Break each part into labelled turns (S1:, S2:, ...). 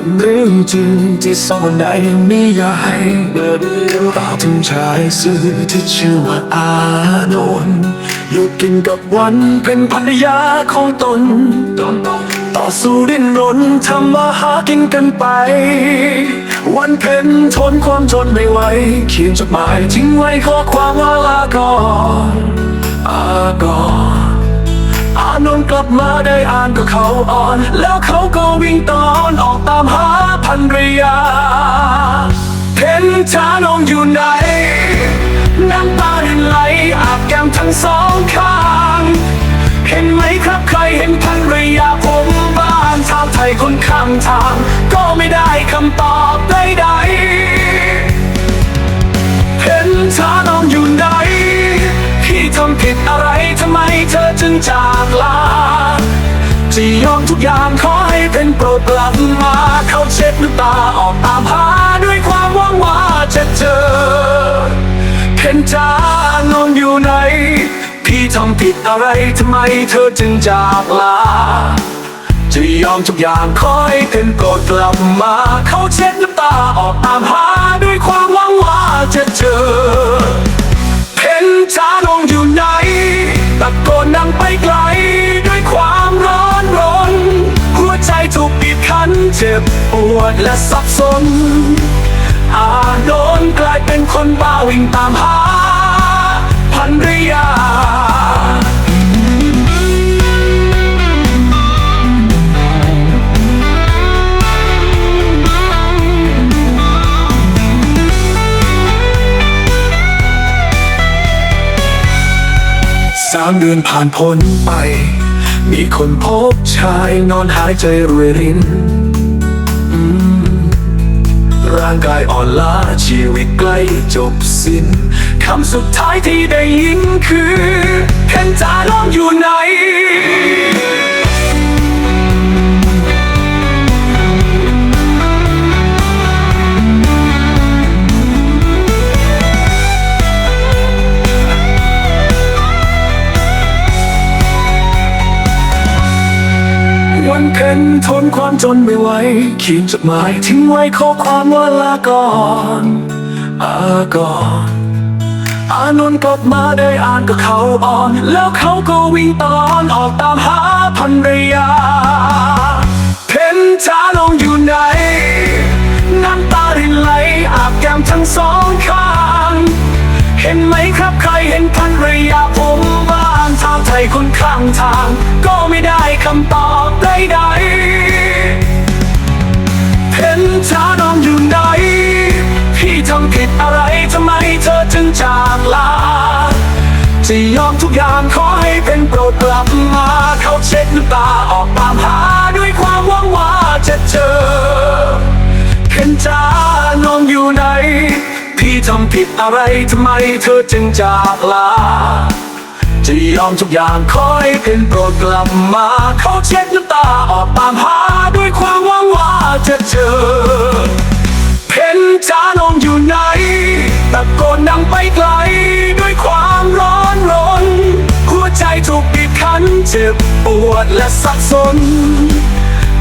S1: เป็นเรื่องจริงที่ซ่อนในนิยายเมื่อเรื่องราวถึงชายซื่อที่ชื่อว่าอานนท์อยู่กินกับวันเป็นภรรยาของตน ต่อสู้ดิ้นรนทำมาหากินกันไป วันเพ็ญทนความจนไม่ไหวเขียนจดหมายทิ้งไว้ข้อความว่าลาก่อน มาได้อ่านก็เขาอ่อน แล้วเขาก็วิ่งตอนออกตามหาพันรยาเห็นช้านองอยู่ไหนน้ำตารินไหลอาบแก้มทั้งสองข้าง เห็นไหมครับใครเห็นพันรยาผมบ้านชาวไทยคนข้างทาง ก็ไม่ได้คำตอบใดๆเห็นช้าน้องอยู่ไหนพี่ทำผิดอะไรทำไมเธอจึงจาก จะยอมทุกอย่างขอให้เป็นโปรดกลับมาเขาเช็ดน้ำตาออกตามหาด้วยความหวังว่าจะเจอเห็นจ้านอนอยู่ไหนพี่ทำผิดอะไรทำไมเธอจึงจากลาจะยอมทุกอย่างขอให้เป็นโปรดกลับมาเขาเช็ดน้ำตาออกตามหาด้วยความหวังว่าจะเจอเห็นช้าลงอยู่ไหนตะโกนดังไปไกล จ็บปวดและสับสน อาโดนกลายเป็นคนบ้าวิ่งตามหาพันรยาสามเดือนผ่านพ้นไป มีคนพบชายนอนหายใจรวยริน ร่างกายอ่อนล้าชีวิตใกล้จบสิ้นคำสุดท้ายที่ได้ยินคือเห็นจาน้องอยู่ไหน ทนความจนไม่ไหวเขียนจดหมายทิ้งไว้ข้อความว่าลาก่อนอาก่อนอานนท์กลับมาได้อ่านกับเขาอ่อน แล้วเขาก็วิ่งตอนออกตามหาพันรยา เพ็ญจ้าลงอยู่ไหน น้ำตารินไหลอาบแก้มทั้งสองข้าง เห็นไหมครับใครเห็นพันรยาผมบ้านชาวไทยคนข้างทาง ก็ไม่ได้คำตอบใดๆ จึงลาจะยอมทุกอย่างขอให้เป็นโปรดกลับมา เขาเช็ดน้ำตาออกตามหาด้วยความหวังว่าจะเจอเห็นจ้าน้องอยู่ไหน พี่ทำผิดอะไรทำไมเธอจึงจากลาจะยอมทุกอย่างขอให้เป็นโปรดกลับมา เขาเช็ดน้ำตาออกตามหาด้วยความหวังว่าจะเจอ จ็บปวดและสับสน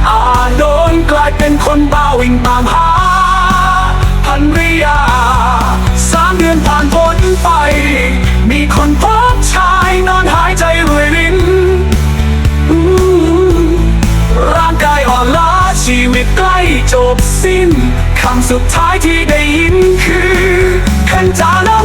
S1: อาโดนกลายเป็นคนบ้าวิ่งตามหาพันริยา สามเดือนผ่านพ้นไป มีคนพบชายนอนหายใจรวยรินร่างกายอ่อนล้าชีวิตใกล้จบสิ้น คำสุดท้ายที่ได้ยินคือขันจานา